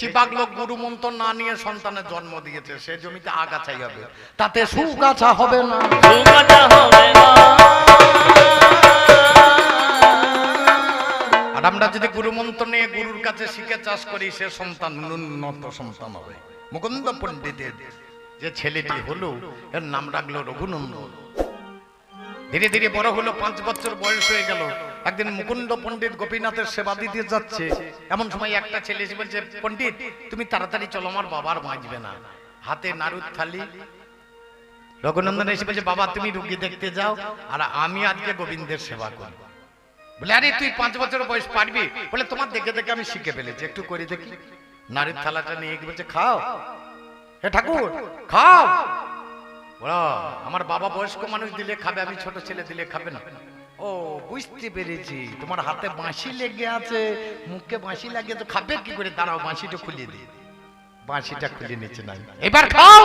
বেশিরভাগ লোক গুরু মন্ত্র না নিয়ে সন্তানের জন্ম দিয়েছে সে জমিতে আগাছাই হবে তাতে সুগাছা হবে না। সুগাটা হবে না। আর আমরা যদি গুরু মন্ত্র নিয়ে গুরুর কাছে শিখে চাষ করি সে সন্তান উন্নত সন্তান হবে। মুকুন্দ পণ্ডিতের যে ছেলেটি হলো এর নাম রাখল রঘুনন্দন ধীরে ধীরে বড় হলো পাঁচ বছর বয়স হয়ে গেল। একদিন মুকুন্দ পণ্ডিত গোপীনাথের সেবা দিতে যাচ্ছে। এমন সময় একটা ছেলে এসে বলছে, পণ্ডিত, তুমি তাড়াতাড়ি চলো, আমার বাবার বাঁচবে না। হাতে নাড়ুর থালি। রঘুনন্দন এসে বলছে, বাবা, তুমি রুগী দেখতে যাও, আর আমি আজকে গোবিন্দের সেবা করব। বলে, আরে, তুই পাঁচ বছর বয়স পারবি? বলে, তোমার দেখে দেখে আমি শিখে ফেলেছি, একটু করে দেখি। নারীর থালাটা নিয়ে বলছে, খাও। হে ঠাকুর, খাও। ওরা আমার বাবা বয়স্ক মানুষ দিলে খাবে, আমি ছোট ছেলে দিলে খাবে না। ও, বুঝতে পেরেছি। তোমার হাতে বাঁশি লেগে আছে, মুখে বাঁশি লাগিয়ে তো খাবে কি করে? দাঁড়াও, বাঁশিটা দিই। বাঁশিটা খুলে এবার খাও!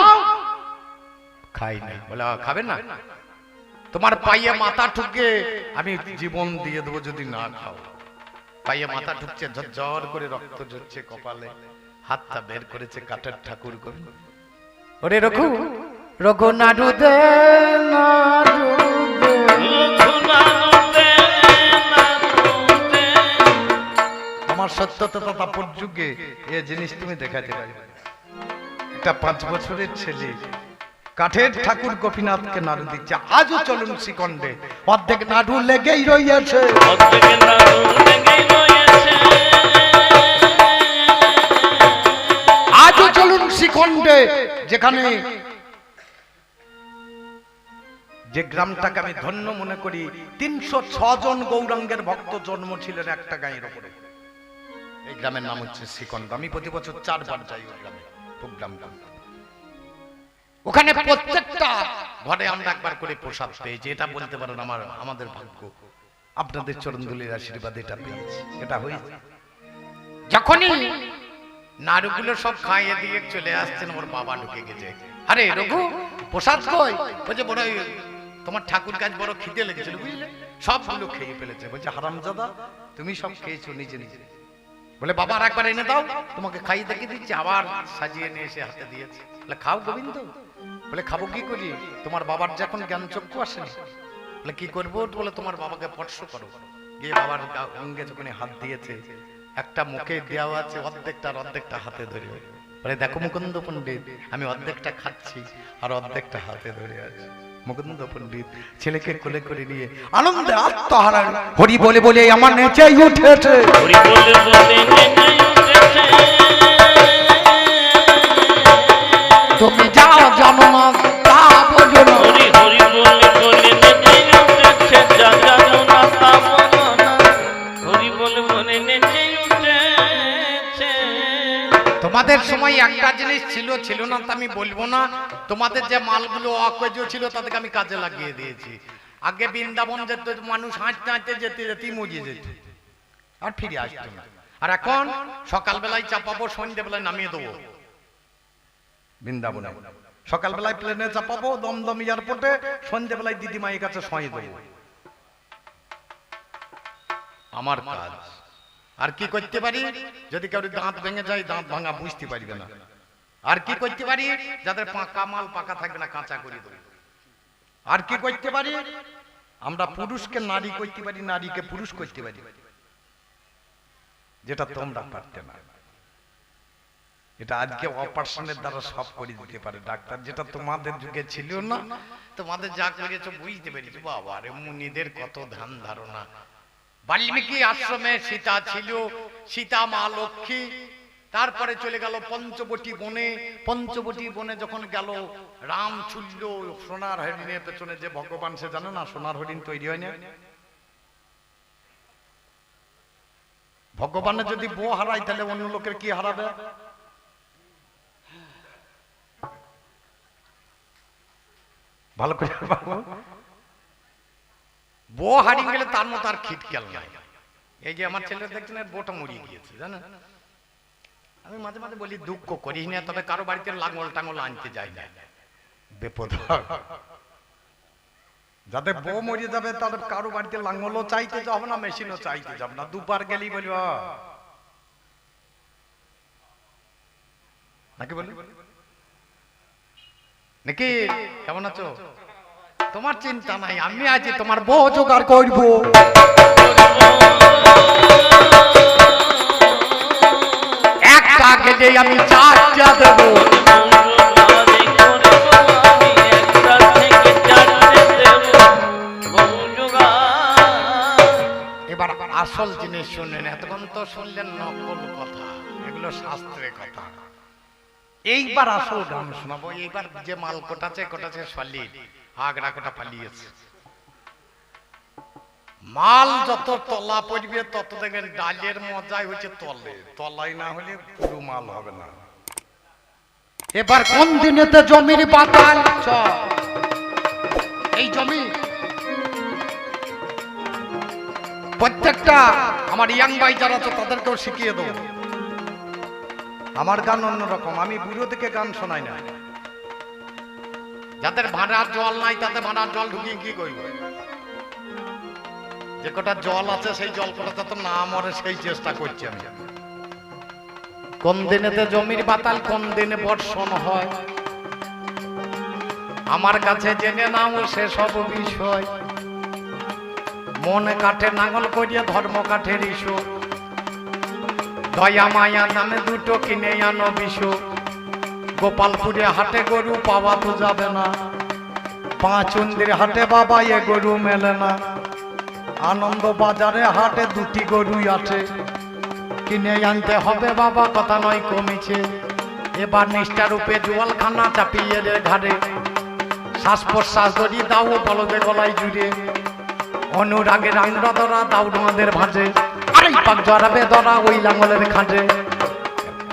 খাই নাই। বলে খাবে না? তোমার পাইয়ে মাথা ঠুকে আমি জীবন দিয়ে দেবো যদি না খাও। পাইয়ে মাথা ঠুকছে, ঝরঝর করে রক্ত ঝরছে কপালে। হাতটা বের করেছে কাঠের ঠাকুর করে ওরে রঘু রঘু নাড়ু দে। আমার সত্যতা তাপর যুগে এ জিনিস তুমি দেখাতে পারবে। একটা পাঁচ বছরের ছেলে। কাঠের ঠাকুর গোপীনাথকে নাড়ু দিচ্ছে। আজও চলুন শ্রীখণ্ডে অর্ধেক নাড়ু লেগেই রইয়াছে। অর্ধেক নাড়ু লেগেই রয়েছে আজও চলুন শ্রীখণ্ডে যেখানে যে গ্রামটাকে আমি ধন্য মনে করি তিনশো জন গৌরাঙ্গের ভক্ত জন্ম ছিলেন একটা গাঁয়ের ওপরে। এই গ্রামের নাম হচ্ছে শ্রীখণ্ড আমি প্রতি বছর চারবার যাই ওই গ্রামে, প্রোগ্রামটা। ওখানে প্রত্যেকটা ঘরে আমরা একবার করে প্রসাদ পেয়েছি এটা বলতে পারেন আমার, আমাদের ভাগ্য। আপনাদের চরণদুলির আশীর্বাদ এটা পেয়েছি। এটা হয়েছে যখনই নাড়ুগুলো সব খাইয়ে দিয়ে চলে আসছেন ওর বাবা ঢুকে গেছে। আরে রঘু, প্রসাদ কই? বলছে, বড় তোমার ঠাকুর কাজ বড় খিদে লেগেছিল, বুঝলে? সবগুলো খেয়ে ফেলেছে। বলছে, হারামজাদা, তুমি সব খেয়েছো নিজে নিজে। বলে, বাবা, আর একবার এনে দাও। তোমাকে খাইয়ে দেখে দিচ্ছি। আবার সাজিয়ে নিয়ে এসে হাতে দিয়েছে। বলে, খাও গোবিন্দ। বলে, খাব কি করি? তোমার বাবার যখন জ্ঞান চক্ষু আসেনি বলে, কি করব? বলে, তোমার বাবাকে স্পর্শ করো। গিয়ে বাবার অঙ্গে যখন হাত দিয়েছে, একটা মুখে দেওয়া আছে অর্ধেকটা আর অর্ধেকটা হাতে ধরে। বলে, দেখো মুকুন্দ পণ্ডিত, আমি অর্ধেকটা খাচ্ছি আর অর্ধেকটা হাতে ধরে আছি। মুকুন্দ পণ্ডিত ছেলেকে কোলে করে নিয়ে আনন্দে আত্মহারা হরি বলে বলে আমার নেচেই উঠেছে। হরি বলে বলে নেচে উঠেছে তুমি যা জানো না তা বোঝো না। হরি হরি বলে বলে নেচে উঠেছে যা জানো না তা বলো না। হরি বলে বলে নেচে উঠেছে। তোমাদের সময় একটা জিনিস ছিল ছিল না তা আমি বলব না। তোমাদের যে মালগুলো অকেজ ছিল, তাদেরকে আমি কাজে লাগিয়ে দিয়েছি। আগে বৃন্দাবন যেত, মানুষ হাঁটতে হাঁটতে যেতে, যেতেই মজে যেত। আর ফিরে আসতো না। আর এখন সকালবেলায় চাপাবো, সন্ধ্যেবেলায় নামিয়ে দেবো। বৃন্দাবনে। সকালবেলায় প্লেনে চাপাবো, দমদম এয়ারপোর্টে সন্ধ্যেবেলায় দিদিমায়ের কাছে সঁয়ে দেবো। আমার কাজ। আর কি করতে পারি? যদি কারোর দাঁত ভেঙে যায়, দাঁত ভাঙা বুঝতে পারবে না। আর কি করতে পারি? যাদের পাকা মাল পাকা থাকবে না কাঁচা করে দেবো। আর কি করতে পারি? আমরা পুরুষকে নারী করতে পারি নারীকে পুরুষ করতে পারি। যেটা তোমরা পারতে না। এটা আজকে অপারেশনের দ্বারা সব করে দিতে পারে। ডাক্তার যেটা তোমাদের যুগে ছিল না তোমাদের যা করেছ বুঝতে পেরেছ। বাবা রে মুনিদের কত ধ্যান ধারণা। বাল্মীকি আশ্রমে সীতা ছিল সীতা মা লক্ষ্মী তারপরে চলে গেল পঞ্চবটি বনে। পঞ্চবটি বনে যখন গেল, রাম ছুলল সোনার হরিণের পেছনে। যে ভগবান, সে জানে না সোনার হরিণ তৈরি হয় না? ভগবানের যদি বউ হারায়, তাহলে অন্য লোকের কি হারাবে? ভালো করে। বউ হারিয়ে গেলে তার মতো আর খিট খেল নাই। এই যে আমার ছেলে দেখছেন বউটা মরিয়ে গিয়েছে, জানেন? আমি মাঝে মাঝে বলি, দুঃখ করি না, তবে কারও বাড়িতে লাঙ্গল টাঙ্গল আনতে যাই না। বিপদ। যাদের বউ মরিয়ে যাবে, তাদের কারও বাড়িতে লাঙ্গলও চাইতে যাব না, মেশিনও চাইতে যাব না। দুবার গেলেই বলব নাকি বলি? নাকি? কেমন আছো? তোমার চিন্তা নাই, আমি আছি, তোমার বউ জোগাড় করব। একটা গেলে আমি চারটা দেবো। এবার আসল জিনিস শুনলেন, এতক্ষণ তো শুনলেন নকল কথা, এগুলো শাস্ত্রের কথা। এইবার আসল গান শোনাবো, এইবার যে মাল কোটাছে কোটাছে সলিড আগড়া কোটা পালিয়েছে। মাল যত তলা পড়বে, তত দেখবেন ডালের মজাই হচ্ছে তলে। তলাই না হলে পুরো মাল হবে না। এবার কোন দিনেতে জমির বাতাল? এই জমি। প্রত্যেকটা আমার ইয়াং ভাই যারা তো তাদেরকেও শিখিয়ে দেবো। আমার গান অন্যরকম, আমি বুড়ো থেকে গান শোনাই না। যাদের ভাড়ার জল নাই, তাদের ভাড়ার জল ঢুকিয়ে কি করব? যে কটা জল আছে, সেই জল কটা তো না মরে সেই চেষ্টা করছি আমি। কোন দিনেতে জমির বাতাল, কোন দিনে বর্ষণ হয়? আমার কাছে জেনে নাও সেসব বিষয়। মনে কাঠে নাঙল করিয়া ধর্ম কাঠের ইস্যু। দয়া মায়া নামে দুটো কিনে আনো বিষ। গোপালপুরে হাটে গরু পাওয়া তো যাবে না। পাঁচন্দির হাটে বাবা এ গরু মেলে না। আনন্দ বাজারে হাটে দুটি গরুই আছে। কিনে আনতে হবে বাবা, কথা নয় কমেছে। এবার নিষ্ঠা রূপে জোয়ালখানা চাপিয়ে রে ঘাড়ে। শ্বাস প্রশ্বাস ধরি দাও বলদে গলায় জুড়ে। অনুরাগে রাংরা ধরা দাও তোমাদের ভাঁজে। পাক জড়াবে ধরা ওই লাঙ্গলের খাঁজে।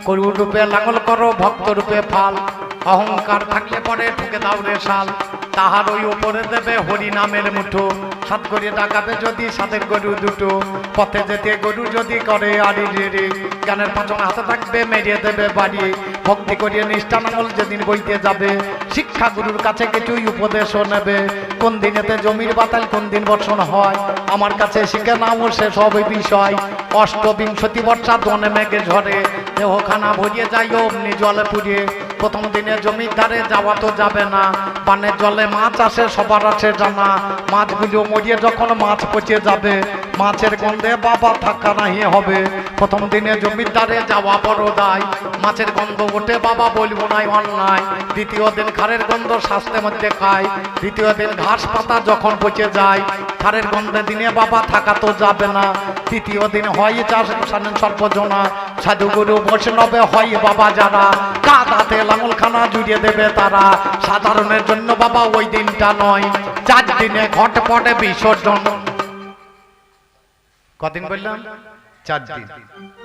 করু রূপে লাঙ্গল করো, ভক্ত রূপে ফাল। অহংকার থাকলে পরে ঠুকে দাও রে শাল। তাহার ওই উপরে দেবে হরি নামের মুঠো। সাত করে ডাকাবে যদি সাতের গরু দুটো। পথে যেতে গরু যদি করে আড়ি রে রে। গানের পাঁচন হাতে থাকবে, মেরিয়ে দেবে বাড়ি। ভক্তি করিয়ে নিষ্ঠা নাঙ্গল যেদিন বইতে যাবে, শিক্ষা গুরুর কাছে কিছুই উপদেশও নেবে। কোন দিনেতে জমির বাতাল, কোন দিন বর্ষণ হয়, আমার কাছে শিখে নাও সে সব বিষয়। অষ্টবিংশতি বর্ষা দনে মেঘে ঝরে, দেহখানা ভরিয়ে যাই অমনি জলে পুড়িয়ে। প্রথম দিনে জমিদারে যাওয়া তো যাবে না। পানের জলে মাছ আসে, সবার আছে জানা। মাছগুলো মরিয়ে যখন মাছ পচে যাবে, মাছের গন্ধে বাবা থাকা নাহি হবে। প্রথম দিনে জমিদারে যাওয়া বড় দায়। মাছের গন্ধ ওঠে, বাবা বলব নাই অন্যায়। দ্বিতীয় দিন খারের গন্ধ স্বাস্থ্যের মধ্যে খায়। দ্বিতীয় দিন ঘাস পাতা যখন পচে যায়, খারের গন্ধে দিনে বাবা থাকা তো যাবে না। তৃতীয় দিন হয় চাষ সর্বজনা। সাধুগুরু বৈষ্ণবে হয় বাবা যারা, কাদাতে লাঙলখানা জুড়িয়ে দেবে তারা। সাধারণের জন্য বাবা ওই দিনটা নয়, চার দিনে ঘট পটে বিসর্জন। কদিন বললাম? চার দিন।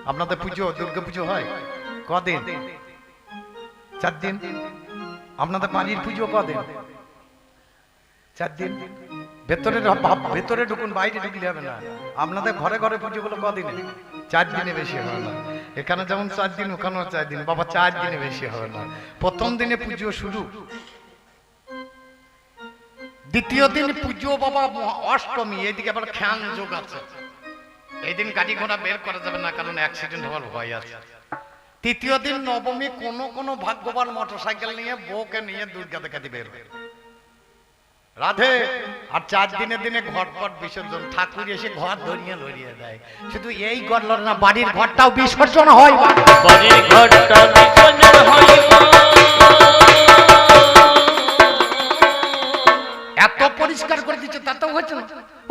আপনাদের পুজো, দুর্গা পুজো হয়? কদিন? চার দিন? আপনাদের বাড়ির পুজো কদিন? চার দিন? ভেতরে ভেতরে ঢুকুন, বাইরে ঢুকলে হবে না। আপনাদের ঘরে ঘরে পুজো গুলো কদিনে? চার দিনে বেশি হবে না। এখানে যেমন চার দিন, ওখানেও চার দিন। বাবা, চার দিনে বেশি হবে না। প্রথম দিনে পুজো শুরু। দ্বিতীয় দিন পুজো বাবা অষ্টমী। এইদিকে আবার ফ্যান যোগ আছে। এই দিন গাড়ি ঘোড়া বের করা যাবে না, কারণ অ্যাক্সিডেন্ট হওয়ার ভয় আছে। তৃতীয় দিন নবমী, কোনো কোনো ভাগ্যবান মোটরসাইকেল নিয়ে, বউকে নিয়ে দুর্গা দেখাতে বের হয়। রাধে। আর চার দিনে দিনে ঘট ঘর বিসর্জন ঠাকুর এসে ঘর ধরিয়ে ধরিয়ে দেয়। শুধু এই ঘর না বাড়ির ঘরটাও বিসর্জন হয়। বাড়ির বিসর্জন এত পরিষ্কার করে দিচ্ছে তাতেও হচ্ছে না?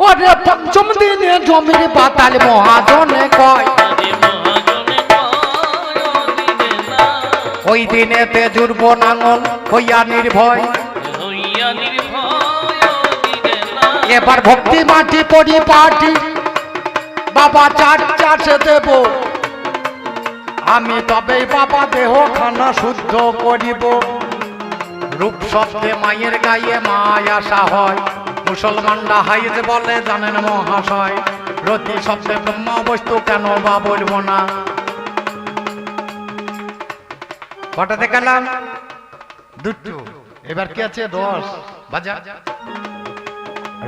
ওরে পঞ্চম দিনে জমির পাতাল মহাজনে কয়। ওই দিনেতে জুড়ব নাঙল হইয়া নির্ভয়। এবার ভক্তি মাটি পরিপাটি বাবা চার চাষে দেব। আমি তবেই বাবা দেহ খানা শুদ্ধ করিব। রূপ শব্দে মায়ের গায়ে মায় আসা হয়। মুসলমানরা হাইজ বলে, জানেন মহাশয়। রতি শব্দে ব্রহ্ম বস্তু কেন বা বলব না। কটা দেখালাম দুটো। এবার কি আছে? রস বাজা।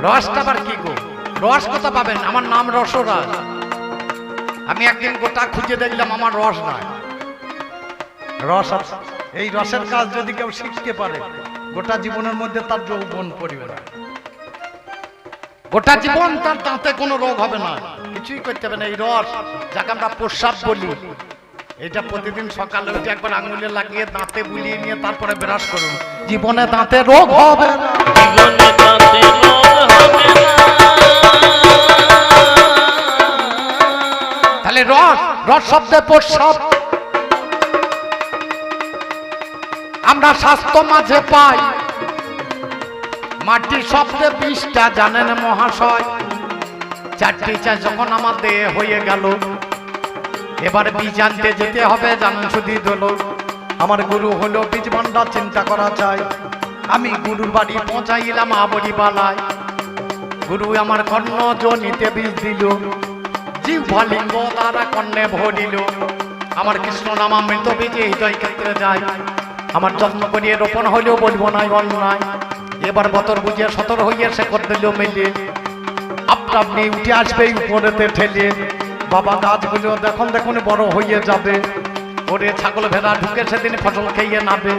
রসটা আবার কি গো? রস কোথা পাবেন, আমার নাম রসরাজ। আমি একদিন গোটা খুঁজে দেখলাম আমার রস নাই। রস। এই রসের কাজ যদি কেউ শিখতে পারে, গোটা জীবনের মধ্যে তার যৌবন পড়বে না গোটা জীবন তার দাঁতে কোনো রোগ হবে না। কিছুই করতে হবে না। এই রস, যাকে আমরা প্রস্রাব বলি এটা প্রতিদিন সকালে উঠে একবার আঙুলে লাগিয়ে দাঁতে বুলিয়ে নিয়ে তারপরে ব্রাশ করুন। জীবনে দাঁতে রোগ হবে জীবনে তাতে রোগ হবে তাহলে রস রস শব্দে প্রস্রাব। আমরা স্বাস্থ্য মাঝে পাই। মাটি শব্দে বিষটা জানেন মহাশয়? চারটি চা যখন আমার দেহে হয়ে গেল এবার বীজ আনতে যেতে হবে শুধু দল। আমার গুরু হলো বীজ ভান্ডার চিন্তা করা চাই আমি গুরুর বাড়ি পৌঁছাইলাম আবরি বালায় গুরু আমার কর্ণ জনিতে বীজ দিল। জিহ্বালিঙ্গ দ্বারা কর্ণে ভরিল। আমার কৃষ্ণ নামা মৃত বীজে হৃদয় ক্ষেত্রে যায়। আমার যত্ন করিয়ে রোপণ হইলেও বলব নাই, অন্যায়। এবার বতর বুঝিয়ে সতর হইয়া সে কর দিল মেলে আপনা আপনি উঠে আসবে উপরেতে ঠেলে বাবা গাছগুলো দেখুন দেখুন বড় হয়ে যাবে। ওরে ছাগল ভেড়া ঢুকে সেদিন ফসল খেয়ে নাবে।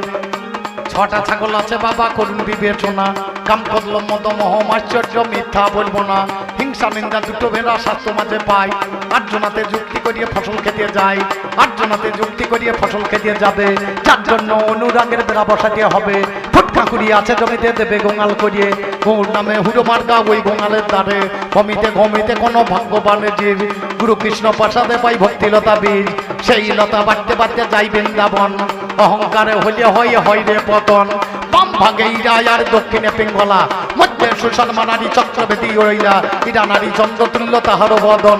ছটা ছাগল আছে বাবা করুন বিবেচনা। কাম করল মদ মোহ আশ্চর্য মিথ্যা বলব না। হিংসা, নিন্দা দুটো ভেড়া স্বাস্থ্য মাঝে পাই। আটজনাতে যুক্তি করিয়ে ফসল খেতে যায় আটজনাতে যুক্তি করিয়ে ফসল খেতে যাবে। যার জন্য অনুরাগের বেড়া বসাতে হবে। ফুটকা করিয়ে আছে জমিতে দেবে গোঙাল করিয়ে। গৌর নামে হুড়ো মার্গা ওই গোঙালের দ্বারে। কমিতে ঘমিতে কোনো ভাগ্যবানের জীব গুরু কৃষ্ণ প্রসাদে পাই ভক্তিলতা বীজ। সেই লতা বাড়তে বাড়তে যাই বৃন্দাবন। অহংকারে হইলে হয় হয় রে পতন। বাম ভাগে ইরা আর দক্ষিণে পিঙ্গলা। মধ্যে সুশর্মা নারী চক্রবেদী রইলা। ইরা নারী চন্দ্রতুল্য তাহার বদন।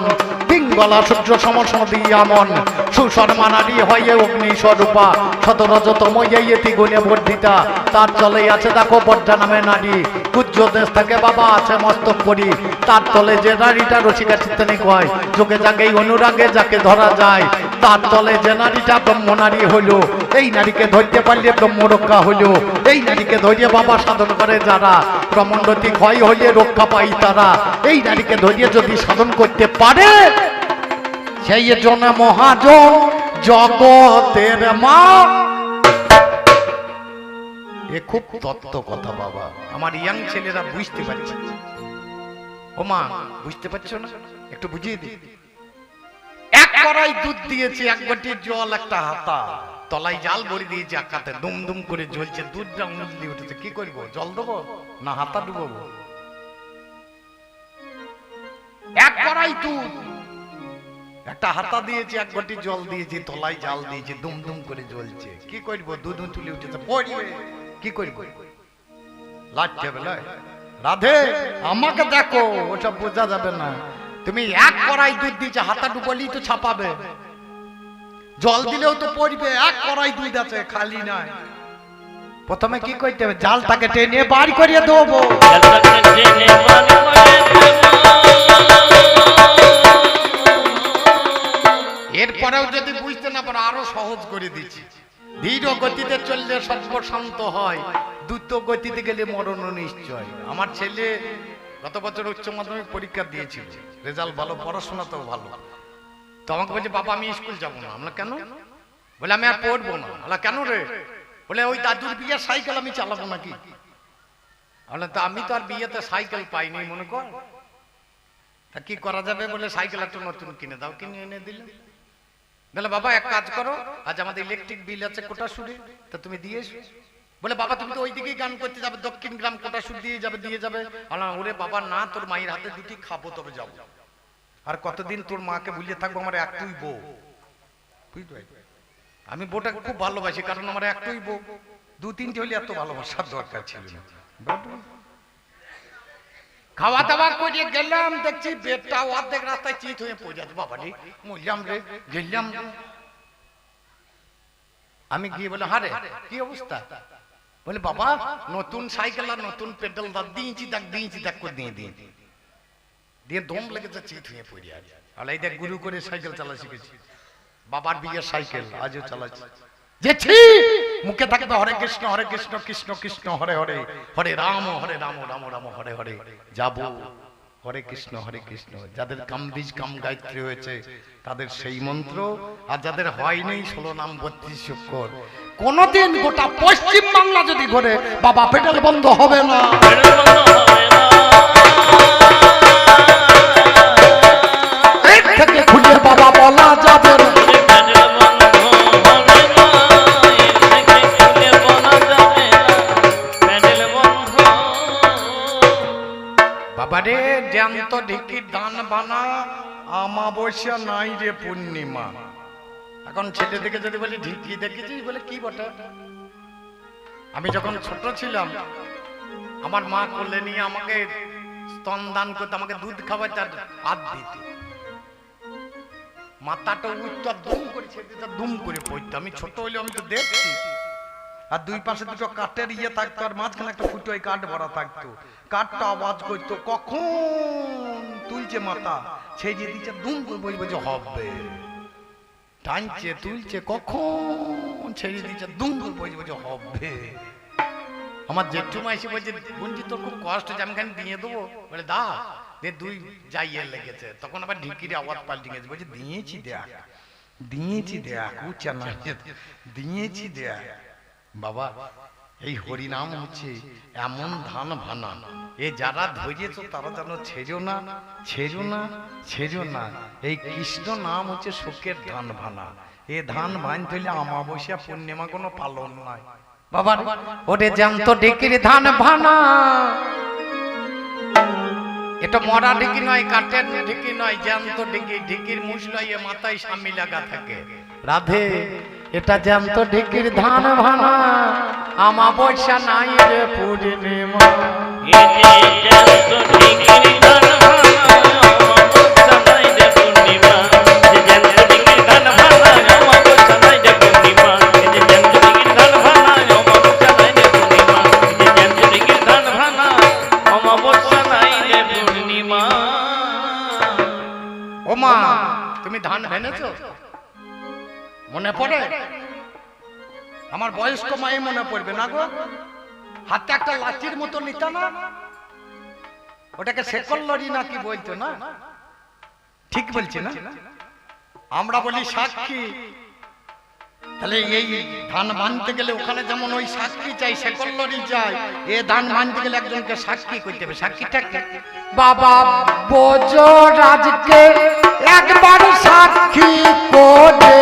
পিঙ্গলা সূর্য সমসম দিয়ামন সুশর্মা নারী হয়ে অগ্নি স্বরূপা শতরজতম ইয়েতি গুণে বর্ধিতা। তার চলে আছে দেখো বর্ধা নামে নারী। কুজ্জ দেশ থেকে বাবা আছে মস্তক করি। তার তলে যে নারীটা রসিকা চিত্তনি কয়, যোগে জাগে অনুরাগে যাকে ধরা যায়। তার তলে যে নারীটা ব্রহ্ম নারী হইল। এই নারীকে ধরতে পারলে ব্রহ্ম রক্ষা হইল। এই নারীকে ধরিয়ে বাবা সাধন করে যারা ব্রহ্মণ্ডতি ক্ষয় হইলে রক্ষা পাই তারা। এই নারীকে ধরিয়ে যদি সাধন করতে পারে, সেই জন্য মহাজন জগতের মা। এ খুব তত্ত্ব কথা বাবা। আমার ইয়াং ছেলেরা বুঝতে পারছে। ও মা, বুঝতে পারছ না? একটু বুঝিয়ে দি এক কড়াই দুধ দিয়েছি, এক বাটি জল, একটা হাতা। তলায় জাল ভরে দিয়েছি এক হাতে দুম দুম করে জ্বলছে দুধটা উঁচলি উঠেছে, কি করব? জল দেবো না হাতা ডুবো? এক কড়াই দুধ। একটা হাতা দিয়েছি, এক বাটি জল দিয়েছি, তলায় জাল দিয়েছি, দুম দুম করে জ্বলছে। কি করব? দুধ তুলে উঠেছে পড়বে কি করব? লাগছে বেলা রাধে, আমাকে দেখো, ওসব বোঝা যাবে না। তুমি এক কড়াই দুধ দিয়েছে, হাতা ডুবলেই তো ছাপাবে। জল দিলেও তো পড়বে এক কড়াই দুধ আছে খালি নয় প্রথমে কি করতে হবে? জালটাকে টেনে বার করিয়ে দেবো। এরপরেও যদি বুঝতে না পারো আরও সহজ করে দিচ্ছি। ধীর গতিতে চললে সর্ব শান্ত হয় দ্রুত গতিতে গেলে মরণ নিশ্চয়। আমার ছেলে গত বছর উচ্চ মাধ্যমিক পরীক্ষা দিয়েছিল রেজাল্ট ভালো পড়াশোনাতেও ভালো। তো আমাকে বলছে, বাবা, আমি স্কুল যাব না। আমরা কেন? বলে, আমি আর পড়ব না। বলে, কেন রে? বলে, ওই দাদুর বিয়ে সাইকেল আমি চালাবো নাকি? আমি তো আর বিয়েতে সাইকেল পাইনি, মনে কর। তা কি করা যাবে? বলে, সাইকেল একটা নতুন কিনে দাও। কিনে এনে দিলে। বলে, বাবা, এক কাজ করো, আজ আমাদের ইলেকট্রিক বিল আছে কোটা সুরে তা তুমি দিয়ে এসো। বলে, বাবা, তুমি তো ওই দিকেই গান করতে যাবে, দক্ষিণ গ্রাম কোটা সুর দিয়ে যাবে দিয়ে যাবে। ওরে বাবা, না, তোর মায়ের হাতে দুটি খাব, তবে যাব। আর কতদিন তোর মাকে ভুলিয়ে থাকব? আমার একটুই বউ। বুঝতে পারলি? আমি বউটাকে খুব ভালোবাসি, কারণ আমার একটুই বউ। দু তিনটে হলে এত ভালোবাসার দরকার ছিল খাওয়া দাওয়া করে গেলাম, দেখছি বেডটা অর্ধেক রাস্তায় চিত হয়ে পড়ে যাচ্ছে বাবা রে মরলাম রে, গেলাম। আমি গিয়ে বলে হারে কি অবস্থা? বলে, বাবা, নতুন সাইকেল আর নতুন পেডেল, দাঁত দিয়েছি দেখ দিয়েছি দেখ করে দিয়ে দিয়ে দিয়ে দম লেগেছে, চিত হয়ে পড়ে আর। এই দেখ, গুরু করে সাইকেল চালা শিখেছি। বাবার বিয়ের সাইকেল, আজও চালাচ্ছি। যেছি মুখে থাকবে হরে কৃষ্ণ হরে কৃষ্ণ কৃষ্ণ কৃষ্ণ, হরে হরে হরে রাম হরে রাম রাম রাম, হরে হরে, যাব। হরে কৃষ্ণ হরে কৃষ্ণ, যাদের কাম বীজ কাম গায়ত্রী হয়েছে, তাদের সেই মন্ত্র, আর যাদের হয়নি ষোলো নাম বত্রিশ শুক্র কোনদিন গোটা পশ্চিম বাংলা যদি ঘরে, বাবা পেটেল বন্ধ হবে না। যাবে। বাবা রে, জ্যান্ত ঢিকির দান বানা নাই রে পূর্ণিমা। এখন যদি বলি দেখেছিস বলে কি আমি যখন ছোট ছিলাম, আমার মা কোলে নিয়ে আমাকে স্তন দান করতে, আমাকে দুধ খাওয়াতে আর হাত দিত। মাথাটা উঠটা দুম করে ছেড়ে দিত, দুম করে পড়তো। আমি ছোট হইলে আমি তো দেখছি। আর দুই পাশে দুটো কাঠের ইয়ে থাকতো, আর মাঝখানে একটা ফুটো ওই কাঠ ভরা থাকতো। কাঠটা আওয়াজ করতো, কখন তুলছে মাথা? সেই যে দিচ্ছে, দুম বলব যে হবে। টানছে, তুলছে, কখন? ছেড়ে দিচ্ছে, দুম বলব যে হবে। আমার জেঠুমা এসে বলছে বুনজি তোর খুব কষ্ট হচ্ছে আমি দিয়ে দেবো। বলে দা দে দুই যাইয়ে লেগেছে। তখন আবার ঢিকির আওয়াজ পাল্টে গেছে, বলছে, দিয়েছি দেখ দিয়েছি দেখ উচ্চা না দিয়েছি দেখ বাবা, এই হরিনাম হচ্ছে এমন ধান ভানা। এ যারা ধরেছ, তারা যেন ছেড়ো না ছেড়ো না ছেড়ো না। এই কৃষ্ণ নাম হচ্ছে শোকের ধান ভানা। এ ধান ভাঙতে হলে আমাবস্যা পূর্ণিমা কোনো পালন নয় বাবা ওরে জ্যান্ত ডেকির ধান ভানা। এটা মরা ঢিকি নয়, কাঠের ঢিকি নয়, জ্যান্ত ঢিকির ঢিকির মুসলাইয়ে মাথায় স্বামী লাগা থাকে। রাধে, এটা জ্যান্ত ঢিকির ধান ভানা বৈশা নাই রে পূর্ণিমা ধান ভেনেছো মনে পড়ে? আমার বয়স্ক মায়ে মনে পড়বে, না গো? হাতে একটা লাঠির মতো নিত না? ওটাকে শেকল লড়ি না বলতো না? ঠিক বলছি না? আমরা বলি সাক্ষী। তাহলে এই ধান বানতে গেলে ওখানে যেমন ওই সাক্ষী চাই শেকল চাই, এ ধান বানতে গেলে একজনকে সাক্ষী করতে হবে। সাক্ষীটা কে? বাবা, বোঝো রাজকে। সাক্ষী করে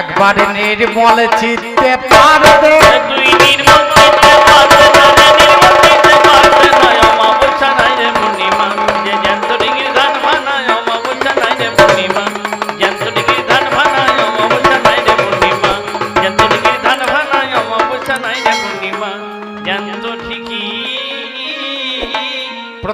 একবার নির্মল চিত্তে